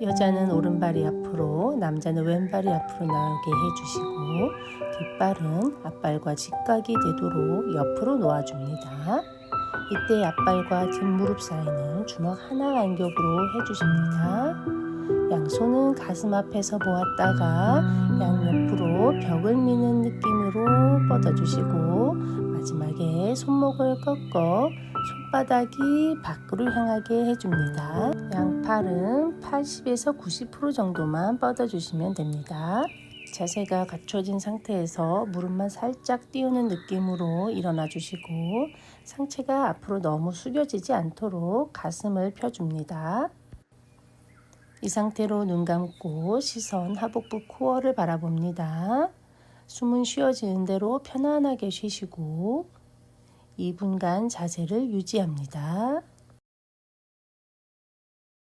여자는 오른발이 앞으로, 남자는 왼발이 앞으로 나오게 해주시고 뒷발은 앞발과 직각이 되도록 옆으로 놓아줍니다. 이때 앞발과 뒷무릎 사이는 주먹 하나 간격으로 해주십니다. 양손은 가슴 앞에서 모았다가 양옆으로 벽을 미는 느낌으로 뻗어주시고 마지막에 손목을 꺾어 손바닥이 밖으로 향하게 해줍니다. 양팔은 80에서 90% 정도만 뻗어주시면 됩니다. 자세가 갖춰진 상태에서 무릎만 살짝 띄우는 느낌으로 일어나 주시고 상체가 앞으로 너무 숙여지지 않도록 가슴을 펴줍니다. 이 상태로 눈 감고 시선 하복부 코어를 바라봅니다. 숨은 쉬어지는 대로 편안하게 쉬시고 2분간 자세를 유지합니다.